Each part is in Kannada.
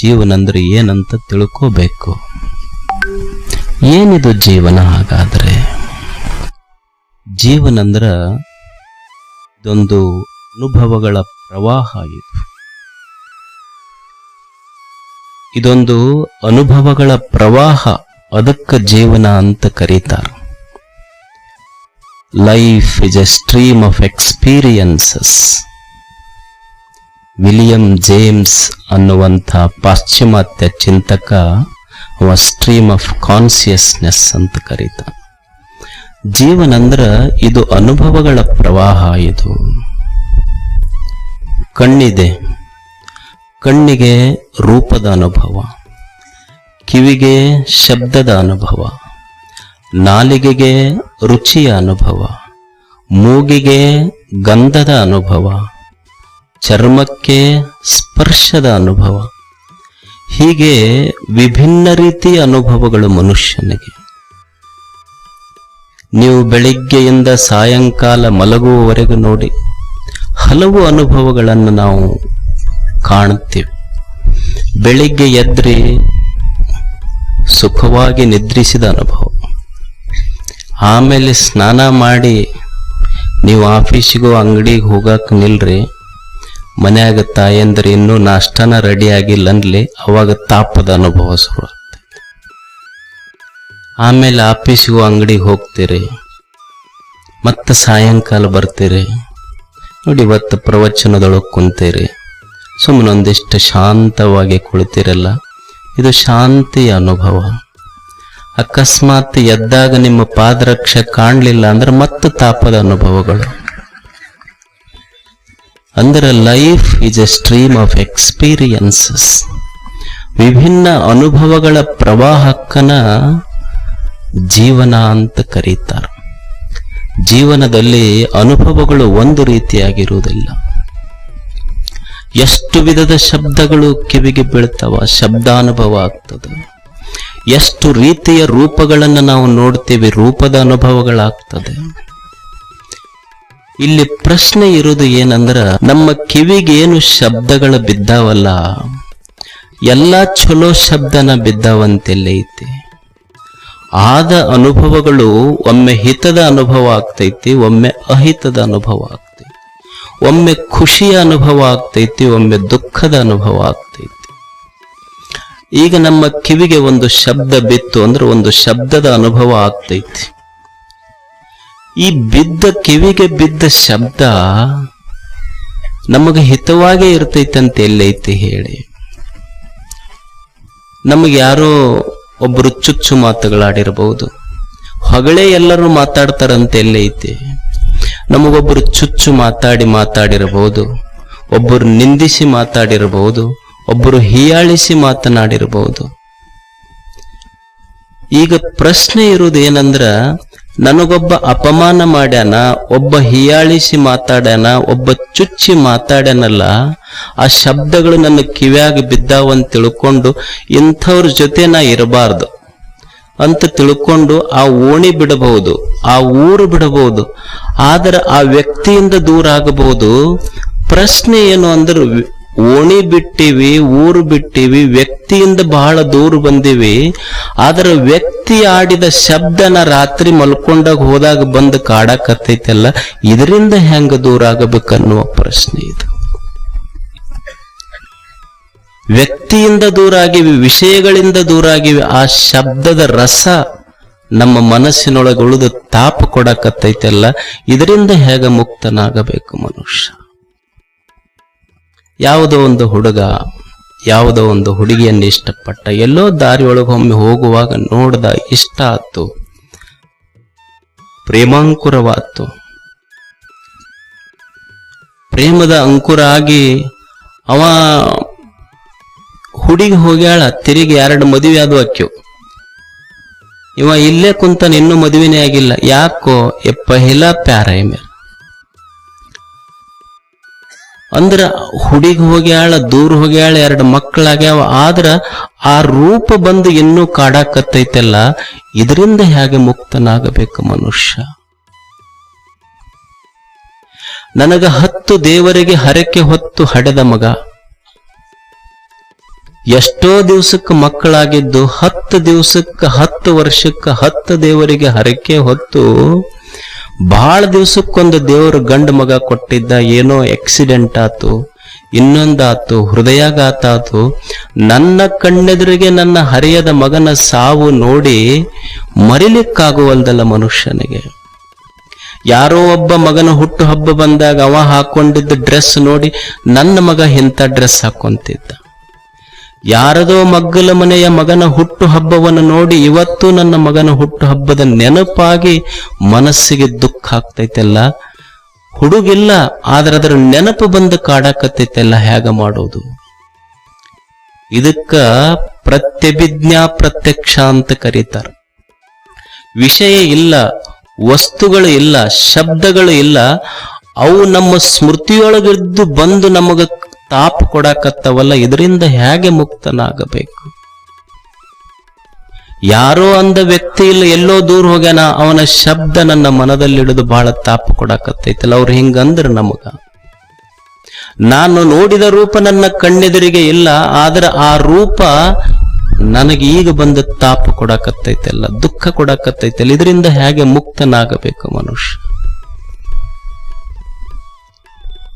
ಜೀವನ ಅಂದ್ರೆ ಏನಂತ ತಿಳ್ಕೋಬೇಕು. ಏನಿದು ಜೀವನ ಹಾಗಾದ್ರೆ? ಜೀವನ ಅಂದ್ರ ಇದೊಂದು ಅನುಭವಗಳ ಪ್ರವಾಹ ಇದು. ಇದೊಂದು ಅನುಭವಗಳ ಪ್ರವಾಹ ಅದಕ್ಕ ಜೀವನ ಅಂತ ಕರೀತಾರೆ. Life is a stream of experiences William James ಅನ್ನುವಂಥ ಪಾಶ್ಚಿಮಾತ್ಯ ಚಿಂತಕ, ಅವ ಸ್ಟ್ರೀಮ್ ಆಫ್ ಕಾನ್ಸಿಯಸ್ನೆಸ್ ಅಂತ ಕರೀತ. ಜೀವನ ಅಂದ್ರ ಇದು ಅನುಭವಗಳ ಪ್ರವಾಹ ಇದು. ಕಣ್ಣಿದೆ. ಕಣ್ಣಿಗೆ ರೂಪದ ಅನುಭವ. ಕಿವಿಗೆ ಶಬ್ದದ ಅನುಭವ. ನಾಲಿಗೆಗೆ ರುಚಿಯ ಅನುಭವ. ಮೂಗಿಗೆ ಗಂಧದ ಅನುಭವ. ಚರ್ಮಕ್ಕೆ ಸ್ಪರ್ಶದ ಅನುಭವ. ಹೀಗೆ ವಿಭಿನ್ನ ರೀತಿಯ ಅನುಭವಗಳು ಮನುಷ್ಯನಿಗೆ. ನೀವು ಬೆಳಿಗ್ಗೆಯಿಂದ ಸಾಯಂಕಾಲ ಮಲಗುವವರೆಗೂ ನೋಡಿ, ಹಲವು ಅನುಭವಗಳನ್ನು ನಾವು ಕಾಣುತ್ತೇವೆ. ಬೆಳಿಗ್ಗೆ ಎದ್ರಿ ಸುಖವಾಗಿ ನಿದ್ರಿಸಿದ ಅನುಭವ. ಆಮೇಲೆ ಸ್ನಾನ ಮಾಡಿ, ನೀವು ಆಫೀಸಿಗೂ ಅಂಗಡಿಗೆ ಹೋಗಕ್ಕೆ ನಿಲ್ರಿ ಮನ್ಯಾಗ ತಾಯಂದ್ರೆ ಇನ್ನೂ ನಾಷ್ಟನ ರೆಡಿ ಅನ್ಲಿ ಅವಾಗ ತಾಪದ ಅನುಭವ ಶುರು ಆಮೇಲೆ ಆಫೀಸಿಗೂ ಅಂಗಡಿಗೆ ಹೋಗ್ತೀರಿ. ಮತ್ತೆ ಸಾಯಂಕಾಲ ಬರ್ತೀರಿ. ನೋಡಿ ಇವತ್ತು ಪ್ರವಚನದೊಳಗೆ ಕುಂತೀರಿ. ಸುಮ್ಮನೆ ಒಂದಿಷ್ಟು ಶಾಂತವಾಗಿ ಕುಳಿತಿರಲ್ಲ. ಇದು ಶಾಂತಿಯ ಅನುಭವ. ಅಕಸ್ಮಾತ್ ಎದ್ದಾಗ ನಿಮ್ಮ ಪಾದರಕ್ಷೆ ಕಾಣಲಿಲ್ಲ ಅಂದ್ರೆ ಮತ್ತೆ ತಾಪದ ಅನುಭವಗಳು. ಅಂದ್ರೆ life is a stream of experiences ವಿಭಿನ್ನ ಅನುಭವಗಳ ಪ್ರವಾಹಕ್ಕನ ಜೀವನ ಅಂತ ಕರೀತಾರೆ. ಜೀವನದಲ್ಲಿ ಅನುಭವಗಳು ಒಂದು ರೀತಿಯಾಗಿರುವುದಿಲ್ಲ. ಎಷ್ಟು ವಿಧದ ಶಬ್ದಗಳು ಕಿವಿಗೆ ಬೀಳ್ತಾವ ಶಬ್ದಾನುಭವ ಆಗ್ತದೆ. ಎಷ್ಟು ರೀತಿಯ ರೂಪಗಳನ್ನು ನಾವು ನೋಡ್ತೀವಿ ರೂಪದ ಅನುಭವಗಳಾಗ್ತದೆ. ಇಲ್ಲಿ ಪ್ರಶ್ನೆ ಇರೋದು ಏನಂದ್ರ, ನಮ್ಮ ಕಿವಿಗೇನು ಶಬ್ದಗಳು ಬಿದ್ದಾವಲ್ಲ, ಎಲ್ಲ ಚಲೋ ಶಬ್ದನ ಬಿದ್ದಾವಂತೆಲ್ಲ ಐತಿ ಆದ ಅನುಭವಗಳು ಒಮ್ಮೆ ಹಿತದ ಅನುಭವ ಆಗ್ತೈತಿ, ಒಮ್ಮೆ ಅಹಿತದ ಅನುಭವ ಆಗ್ತೈತಿ. ಒಮ್ಮೆ ಖುಷಿಯ ಅನುಭವ ಆಗ್ತೈತಿ, ಒಮ್ಮೆ ದುಃಖದ ಅನುಭವ ಆಗ್ತೈತಿ. ಈಗ ನಮ್ಮ ಕಿವಿಗೆ ಒಂದು ಶಬ್ದ ಬಿತ್ತು ಅಂದ್ರೆ ಒಂದು ಶಬ್ದದ ಅನುಭವ ಆಗ್ತೈತಿ. ಈ ಬಿದ್ದ ಕಿವಿಗೆ ಬಿದ್ದ ಶಬ್ದ ನಮಗೆ ಹಿತವಾಗೇ ಇರ್ತೈತೆ ಅಂತ ಎಲ್ಲೈತಿ ಹೇಳಿ. ನಮಗೆ ಯಾರೋ ಒಬ್ಬರು ಚುಚ್ಚು ಮಾತುಗಳಾಡಿರಬಹುದು ಹೊಗಳೇ ಎಲ್ಲರೂ ಮಾತಾಡ್ತಾರಂತ ಎಲ್ಲೈತಿ. ನಮಗೊಬ್ಬರು ಚುಚ್ಚು ಮಾತಾಡಿ ಮಾತಾಡಿರಬಹುದು ಒಬ್ಬರು ನಿಂದಿಸಿ ಮಾತಾಡಿರಬಹುದು ಒಬ್ಬರು ಹೀಯಾಳಿಸಿ ಮಾತನಾಡಿರಬಹುದು ಈಗ ಪ್ರಶ್ನೆ ಇರುವುದು ಏನಂದ್ರ ನನಗೊಬ್ಬ ಅಪಮಾನ ಮಾಡ್ಯಾನ, ಒಬ್ಬ ಹಿಯಾಳಿಸಿ ಮಾತಾಡ್ಯಾನ, ಒಬ್ಬ ಚುಚ್ಚಿ ಮಾತಾಡ್ಯಾನಲ್ಲ, ಆ ಶಬ್ದಗಳು ನನ್ನ ಕಿವಿಯಾಗಿ ಬಿದ್ದಾವಂತ ತಿಳ್ಕೊಂಡು ಇಂಥವ್ರ ಜೊತೆ ನಾ ಇರಬಾರ್ದು ಅಂತ ತಿಳ್ಕೊಂಡು ಆ ಓಣಿ ಬಿಡಬಹುದು, ಆ ಊರು ಬಿಡಬಹುದು, ಆದರೆ ಆ ವ್ಯಕ್ತಿಯಿಂದ ದೂರ ಆಗಬಹುದು. ಪ್ರಶ್ನೆ ಏನು ಅಂದ್ರೆ ಓಣಿ ಬಿಟ್ಟಿವಿ ಊರು ಬಿಟ್ಟಿವಿ ವ್ಯಕ್ತಿಯಿಂದ ಬಹಳ ದೂರ ಬಂದಿವಿ. ಆದ್ರ ವ್ಯಕ್ತಿ ಆಡಿದ ಶಬ್ದನ ರಾತ್ರಿ ಮಲ್ಕೊಂಡಾಗ ಹೋದಾಗ ಬಂದು ಕಾಡಕತ್ತೈತಲ್ಲ, ಇದರಿಂದ ಹೆಂಗ ದೂರ ಆಗಬೇಕನ್ನುವ ಪ್ರಶ್ನೆ ಇದು. ವ್ಯಕ್ತಿಯಿಂದ ದೂರ ಆಗಿವಿ, ವಿಷಯಗಳಿಂದ ದೂರ ಆಗಿವಿ, ಆ ಶಬ್ದದ ರಸ ನಮ್ಮ ಮನಸ್ಸಿನೊಳಗೆ ಉಳಿದು ತಾಪ ಕೊಡಕತ್ತೈತಲ್ಲ, ಇದರಿಂದ ಹೇಗೆ ಮುಕ್ತನಾಗಬೇಕು ಮನುಷ್ಯ? ಯಾವುದೋ ಒಂದು ಹುಡುಗ, ಯಾವುದೋ ಒಂದು ಹುಡುಗಿಯನ್ನು ಇಷ್ಟಪಟ್ಟ ಎಲ್ಲೋ ದಾರಿಯೊಳಗೆ ಒಮ್ಮೆ ಹೋಗುವಾಗ ನೋಡ್ದ ಇಷ್ಟ ಆತು ಪ್ರೇಮಾಂಕುರವಾತು ಪ್ರೇಮದ ಅಂಕುರ ಆಗಿ ಅವ ಹುಡುಗಿ ಹೋಗ್ಯಾಳ, ತಿರುಗಿ ಎರಡು ಮದುವೆ ಆದವು ಅಕ್ಕಿವು ಇವ ಇಲ್ಲೇ ಕುಂತಾನ, ಇನ್ನೂ ಮದುವೆನೇ ಆಗಿಲ್ಲ. ಯಾಕೋ, ಎಪ್ಪ, ಹಿಲ ಪ್ಯಾರ ಎಮ್ಮೆ. ಅಂದ್ರ ಹುಡುಗ ಹೋಗ್ಯಾಳ ದೂರ ಹೋಗ್ಯಾಳ ಎರಡು ಮಕ್ಕಳಾಗ್ಯಾವ ಆದ್ರ ಆ ರೂಪ ಬಂದು ಇನ್ನೂ ಕಾಡಾಕತ್ತೈತೆಲ್ಲ, ಇದರಿಂದ ಹೇಗೆ ಮುಕ್ತನಾಗಬೇಕು ಮನುಷ್ಯ? ನನಗ ಹತ್ತು ದೇವರಿಗೆ ಹರಕೆ ಹೊತ್ತು ಹಡೆದ ಮಗ. ಎಷ್ಟೋ ದಿವಸಕ್ಕೆ ಮಕ್ಕಳಾಗಿದ್ದು, ಹತ್ತು ದಿವಸಕ್ಕೆ ಹತ್ತು ವರ್ಷಕ್ಕೆ ಹತ್ತು ದೇವರಿಗೆ ಹರಕೆ ಹೊತ್ತು ಬಹಳ ದಿವಸಕ್ಕೊಂದು ದೇವರು ಗಂಡು ಮಗ ಕೊಟ್ಟಿದ್ದ ಏನೋ ಆಕ್ಸಿಡೆಂಟ್ ಆತು, ಇನ್ನೊಂದಾತು ಹೃದಯಾಘಾತ ಆತು ನನ್ನ ಕಣ್ಣೆದುರಿಗೆ ನನ್ನ ಹರಿಯದ ಮಗನ ಸಾವು ನೋಡಿ ಮರಿಲಿಕ್ಕಾಗುವಲ್ದಲ್ಲ ಮನುಷ್ಯನಿಗೆ. ಯಾರೋ ಒಬ್ಬ ಮಗನ ಹುಟ್ಟು ಹಬ್ಬ ಬಂದಾಗ ಅವ ಹಾಕೊಂಡಿದ್ದ ಡ್ರೆಸ್ ನೋಡಿ ನನ್ನ ಮಗ ಇಂಥ ಡ್ರೆಸ್ ಹಾಕೊಂತಿದ್ದ ಯಾರದೋ ಮಗ್ಗಲ ಮನೆಯ ಮಗನ ಹುಟ್ಟು ಹಬ್ಬವನ್ನು ನೋಡಿ ಇವತ್ತು ನನ್ನ ಮಗನ ಹುಟ್ಟು ಹಬ್ಬದ ನೆನಪಾಗಿ ಮನಸ್ಸಿಗೆ ದುಃಖ ಆಗ್ತೈತೆಲ್ಲ? ಹುಡುಗಿಲ್ಲ, ಆದ್ರೆ ಅದರ ನೆನಪು ಬಂದು ಕಾಡಾಕತ್ತೈತೆಲ್ಲ, ಹೇಗ ಮಾಡೋದು? ಇದಕ್ಕ ಪ್ರತ್ಯಭಿಜ್ಞಾ ಪ್ರತ್ಯಕ್ಷ ಅಂತ ಕರೀತಾರೆ. ವಿಷಯ ಇಲ್ಲ, ವಸ್ತುಗಳು ಇಲ್ಲ, ಶಬ್ದಗಳು ಇಲ್ಲ, ಅವು ನಮ್ಮ ಸ್ಮೃತಿಯೊಳಗಿದ್ದು ಬಂದು ನಮಗ ತಾಪ ಕೊಡಕತ್ತವಲ್ಲ, ಇದರಿಂದ ಹೇಗೆ ಮುಕ್ತನಾಗಬೇಕು? ಯಾರೋ ಅಂದ ವ್ಯಕ್ತಿ ಇಲ್ಲ, ಎಲ್ಲೋ ದೂರ ಹೋಗ್ಯಾನ, ಅವನ ಶಬ್ದ ನನ್ನ ಮನದಲ್ಲಿ ಹಿಡಿದು ಬಹಳ ತಾಪ ಕೊಡಕತ್ತೈತಲ್ಲ, ಅವ್ರು ಹಿಂಗಂದ್ರ ನಮಗ. ನಾನು ನೋಡಿದ ರೂಪ ನನ್ನ ಕಣ್ಣೆದುರಿಗೆ ಇಲ್ಲ, ಆದ್ರೆ ಆ ರೂಪ ನನಗೆ ಈಗ ಬಂದ ತಾಪ ಕೊಡಕತ್ತೈತಲ್ಲ, ದುಃಖ ಕೊಡಕತ್ತೈತಲ್ಲ, ಇದರಿಂದ ಹೇಗೆ ಮುಕ್ತನಾಗಬೇಕು ಮನುಷ್ಯ?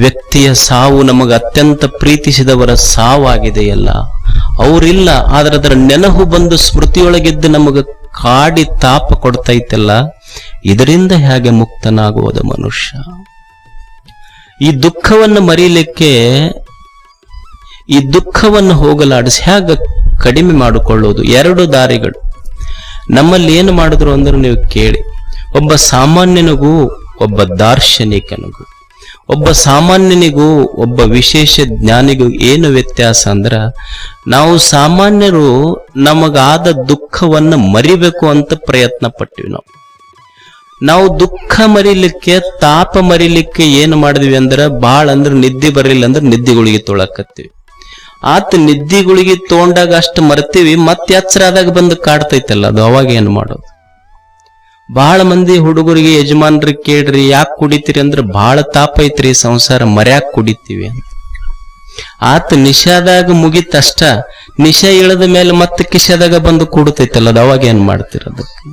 ವ್ಯಕ್ತಿಯ ಸಾವು ನಮಗೆ ಅತ್ಯಂತ ಪ್ರೀತಿಸಿದವರ ಸಾವಾಗಿದೆಯಲ್ಲ. ಅವರಿಲ್ಲ, ಆದ್ರೆ ಅದರ ನೆನಹು ಬಂದು ಸ್ಮೃತಿಯೊಳಗಿದ್ದು ನಮಗೆ ಕಾಡಿ ತಾಪ ಕೊಡ್ತೈತೆಲ್ಲ. ಇದರಿಂದ ಹೇಗೆ ಮುಕ್ತನಾಗುವುದು ಮನುಷ್ಯ? ಈ ದುಃಖವನ್ನು ಮರೀಲಿಕ್ಕೆ, ಈ ದುಃಖವನ್ನು ಹೋಗಲಾಡಿಸಿ ಹೇಗೆ ಕಡಿಮೆ ಮಾಡಿಕೊಳ್ಳುವುದು? ಎರಡು ದಾರಿಗಳು. ನಮ್ಮಲ್ಲಿ ಏನು ಮಾಡಿದ್ರು ಅಂದ್ರೆ ನೀವು ಕೇಳಿ. ಒಬ್ಬ ಸಾಮಾನ್ಯನಿಗೂ, ಒಬ್ಬ ದಾರ್ಶನಿಕನಿಗೂ. ಒಬ್ಬ ಸಾಮಾನ್ಯನಿಗೂ ಒಬ್ಬ ವಿಶೇಷ ಜ್ಞಾನಿಗೂ ಏನು ವ್ಯತ್ಯಾಸ ಅಂದ್ರ, ನಾವು ಸಾಮಾನ್ಯರು ನಮಗಾದ ದುಃಖವನ್ನು ಮರಿಬೇಕು ಅಂತ ಪ್ರಯತ್ನ ಪಟ್ಟಿವಿ ನಾವು. ನಾವು ದುಃಖ ಮರಿಲಿಕ್ಕೆ, ತಾಪ ಮರಿಲಿಕ್ಕೆ ಏನು ಮಾಡಿದ್ವಿ ಅಂದ್ರೆ, ಬಾಳ ಅಂದ್ರೆ ನಿದ್ದೆ ಬರಲಿಲ್ಲ ಅಂದ್ರೆ ನಿದ್ದೆಗಳಿಗೆ ತೊಳಕತ್ತೀವಿ ಆತ ನಿದ್ದೆಗಳಿಗೆ ತೊಗೊಂಡಾಗ ಅಷ್ಟು ಮರ್ತೀವಿ, ಮತ್ತೆ ಎಚ್ಚರ ಆದಾಗ ಬಂದು ಕಾಡ್ತೈತಲ್ಲ, ಅದು ಅವಾಗ ಏನು ಮಾಡೋದು? ಬಹಳ ಮಂದಿ ಹುಡುಗರಿಗೆ ಯಜಮಾನ್ರಿ ಕೇಳ್ರಿ, ಯಾಕೆ ಕುಡಿತೀರಿ ಅಂದ್ರೆ ಬಹಳ ತಾಪ ಐತ್ರಿ ಸಂಸಾರ, ಮರ್ಯಾಕ್ ಕುಡಿತೀವಿ ಅಂತ. ಆತ ನಿಶಾದಾಗ ಮುಗಿತಷ್ಟ ನಿಶಾ ಇಳದ ಮೇಲೆ ಮತ್ತೆ ಕಿಶಾದಾಗ ಬಂದು ಕೂಡತೈತಲ್ಲ, ಅದು ಅವಾಗ ಏನ್ ಮಾಡ್ತೀರ ಅದಕ್ಕೆ?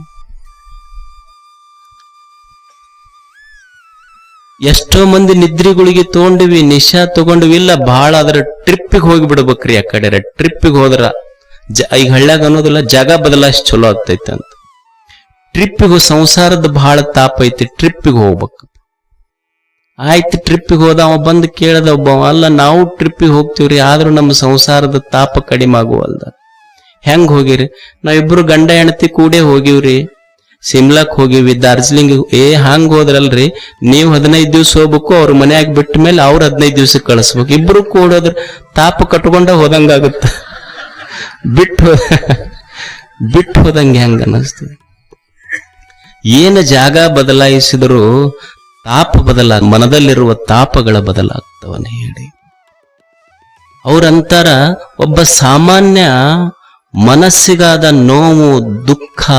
ಎಷ್ಟೋ ಮಂದಿ ನಿದ್ರಿಗಳಿಗೆ ತಗೊಂಡಿವಿ ನಿಶಾ ತಗೊಂಡಿವಿ, ಇಲ್ಲ ಬಹಳ ಅದರ ಟ್ರಿಪ್ಪಿಗೆ ಹೋಗಿ ಬಿಡ್ಬೇಕ್ರಿ ಆ ಕಡೆ, ಟ್ರಿಪ್ಪಿಗೆ ಹೋದ್ರ ಈಗ ಹಳ್ಳ್ಯಾಗ ಅನ್ನೋದಿಲ್ಲ, ಜಾಗ ಬದಲಾಯಿಸಿ ಚಲೋ ಆಗ್ತೈತೆ ಟ್ರಿಪ್ಪಿಗೆ ಸಂಸಾರದ ಬಹಳ ತಾಪ ಐತಿ ಟ್ರಿಪ್ಪಿಗೆ ಹೋಗ್ಬೇಕು. ಆಯ್ತು ಟ್ರಿಪ್ಪಿಗೆ ಹೋದ, ಅವ ಬಂದು ಕೇಳದ ಒಬ್ಬ ಅಲ್ಲ, ನಾವು ಟ್ರಿಪ್ಪಿಗೆ ಹೋಗ್ತೀವ್ರಿ, ಆದ್ರೂ ನಮ್ಮ ಸಂಸಾರದ ತಾಪ ಕಡಿಮೆ ಆಗುವಲ್ದ. ಹೆಂಗ್ ಹೋಗಿರಿ? ನಾವಿಬ್ರು ಗಂಡ ಹೆಂಡತಿ ಕೂಡೇ ಹೋಗಿವ್ರಿ. ಸಿಮ್ಲಾಕ್ ಹೋಗಿವಿ ದಾರ್ಜಿಲಿಂಗ್ ಏ, ಹಂಗ್ ಹೋದ್ರಲ್ರಿ. ನೀವು ಹದಿನೈದು ದಿವ್ಸ ಹೋಗ್ಬೇಕು, ಅವ್ರ ಮನ್ಯಾಗ ಬಿಟ್ಟ ಮೇಲೆ ಅವ್ರ ಹದಿನೈದು ದಿವ್ಸ ಕಳಿಸ್ಬೇಕು. ಇಬ್ರು ಕೂಡೋದ್ರ ತಾಪ ಕಟ್ಕೊಂಡ ಹೋದಂಗಾಗುತ್ತ. ಬಿಟ್ಟು ಬಿಟ್ಟು ಹೋದಂಗೆ ಹೆಂಗ ಅನ್ನಿಸ್ತದೆ. ಏನು ಜಾಗ ಬದಲಾಯಿಸಿದರೂ ತಾಪ ಬದಲ, ಮನದಲ್ಲಿರುವ ತಾಪಗಳ ಬದಲಾಗ್ತವನೇ ಹೇಳಿ. ಅವರಂತಾರ ಒಬ್ಬ ಸಾಮಾನ್ಯ ಮನಸ್ಸಿಗಾದ ನೋವು, ದುಃಖ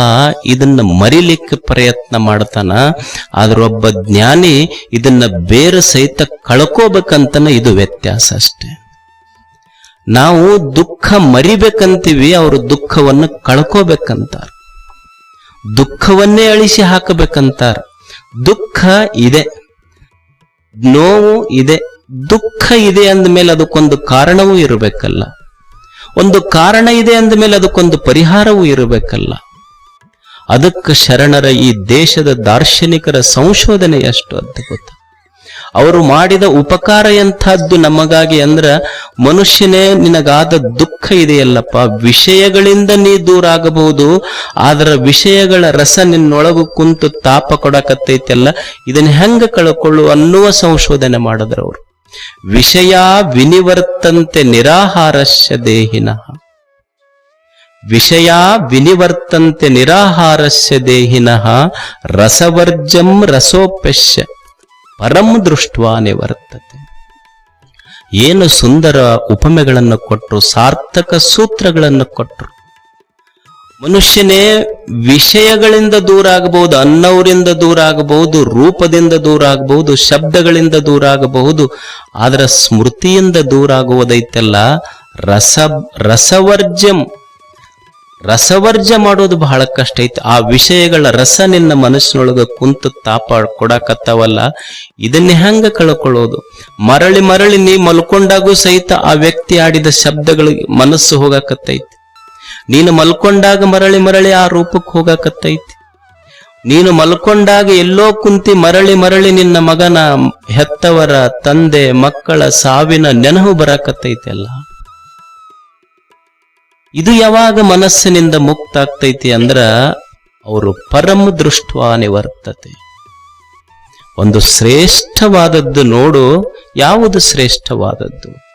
ಇದನ್ನ ಮರಿಲಿಕ್ಕೆ ಪ್ರಯತ್ನ ಮಾಡ್ತಾನ ಆದ್ರೊಬ್ಬ ಜ್ಞಾನಿ ಇದನ್ನ ಬೇರೆ ಸಹಿತ ಕಳ್ಕೋಬೇಕಂತನ ಇದು ವ್ಯತ್ಯಾಸ ಅಷ್ಟೇ. ನಾವು ದುಃಖ ಮರಿಬೇಕಂತೀವಿ, ಅವರು ದುಃಖವನ್ನು ಕಳ್ಕೋಬೇಕಂತಾರ. ದುಃಖವನ್ನೇ ಅಳಿಸಿ ಹಾಕಬೇಕಂತಾರ. ದುಃಖ ಇದೆ. ನೋವು ಇದೆ. ದುಃಖ ಇದೆ ಅಂದಮೇಲೆ ಅದಕ್ಕೊಂದು ಕಾರಣವೂ ಇರಬೇಕಲ್ಲ. ಒಂದು ಕಾರಣ ಇದೆ ಅಂದಮೇಲೆ ಅದಕ್ಕೊಂದು ಪರಿಹಾರವೂ ಇರಬೇಕಲ್ಲ. ಅದಕ್ಕೆ ಶರಣರ ಈ ದೇಶದ ದಾರ್ಶನಿಕರ ಸಂಶೋಧನೆ ಎಷ್ಟು ಅದ್ಭುತ ಅವರು ಮಾಡಿದ ಉಪಕಾರ ಎಂಥದ್ದು ನಮಗಾಗಿ ಅಂದ್ರ ಮನುಷ್ಯನೇ ನಿನಗಾದ ದುಃಖ ಇದೆಯಲ್ಲಪ್ಪ. ವಿಷಯಗಳಿಂದ ನೀ ದೂರ ಆಗಬಹುದು ಆದ್ರ ವಿಷಯಗಳ ರಸ ನಿನ್ನೊಳಗು ಕುಂತು ತಾಪ ಕೊಡಕತ್ತೈತೆಲ್ಲ, ಇದನ್ನ ಹೆಂಗ ಕಳ್ಕೊಳ್ಳು ಅನ್ನುವ ಸಂಶೋಧನೆ ಮಾಡಿದ್ರು ಅವರು. ವಿಷಯ ವಿನಿವರ್ತಂತೆ ನಿರಾಹಾರಸ್ಯ ದೇಹಿನಃ. ವಿಷಯ ವಿನಿವರ್ತಂತೆ ನಿರಾಹಾರಸ್ಯ ದೇಹಿನಃ ರಸವರ್ಜಂ ರಸೋಪ್ಯಶ್ಯ ಪರಂ ದೃಷ್ಟ್ವಾನೆ ನಿವರ್ತತೆ. ಏನು ಸುಂದರ ಉಪಮೆಗಳನ್ನು ಕೊಟ್ಟರು ಸಾರ್ಥಕ ಸೂತ್ರಗಳನ್ನು ಕೊಟ್ಟರು ಮನುಷ್ಯನೇ ವಿಷಯಗಳಿಂದ ದೂರ ಆಗಬಹುದು ಅನ್ನವರಿಂದ ದೂರ ಆಗಬಹುದು, ರೂಪದಿಂದ ದೂರ ಆಗಬಹುದು, ಶಬ್ದಗಳಿಂದ ದೂರ ಆಗಬಹುದು, ಆದ್ರೆ ಸ್ಮೃತಿಯಿಂದ ದೂರ ಆಗುವುದೈತೆಲ್ಲ, ರಸ ರಸವರ್ಜಂ ರಸವರ್ಜ ಮಾಡೋದು ಬಹಳ ಕಷ್ಟ ಐತಿ. ಆ ವಿಷಯಗಳ ರಸ ನಿನ್ನ ಮನಸ್ಸಿನೊಳಗ ಕುಂತು ತಾಪ ಕೊಡಕತ್ತಾವಲ್ಲ, ಇದನ್ನ ಹೆಂಗ ಕಳ್ಕೊಳ್ಳೋದು. ಮರಳಿ ಮರಳಿ ನೀ ಮಲ್ಕೊಂಡಾಗೂ ಸಹಿತ ಆ ವ್ಯಕ್ತಿ ಆಡಿದ ಶಬ್ದಗಳಿಗೆ ಮನಸ್ಸು ಹೋಗಾಕತ್ತೈತಿ. ನೀನು ಮಲ್ಕೊಂಡಾಗ ಮರಳಿ ಮರಳಿ ಆ ರೂಪಕ್ಕೆ ಹೋಗಾಕತ್ತೈತಿ. ನೀನು ಮಲ್ಕೊಂಡಾಗ ಎಲ್ಲೋ ಕುಂತಿ ಮರಳಿ ಮರಳಿ ನಿನ್ನ ಮಗನ ಹೆತ್ತವರ ತಂದೆ ಮಕ್ಕಳ ಸಾವಿನ ನೆನಹು ಬರಾಕತ್ತೈತಿ ಅಲ್ಲ. ಇದು ಯಾವಾಗ ಮನಸ್ಸಿನಿಂದ ಮುಕ್ತ ಆಗ್ತೈತಿ ಅಂದ್ರ ಅವರು ಪರಮ ದೃಷ್ಟ ನಿವರ್ತತೆ ಒಂದು ಶ್ರೇಷ್ಠವಾದದ್ದು ನೋಡು, ಯಾವುದು ಶ್ರೇಷ್ಠವಾದದ್ದು?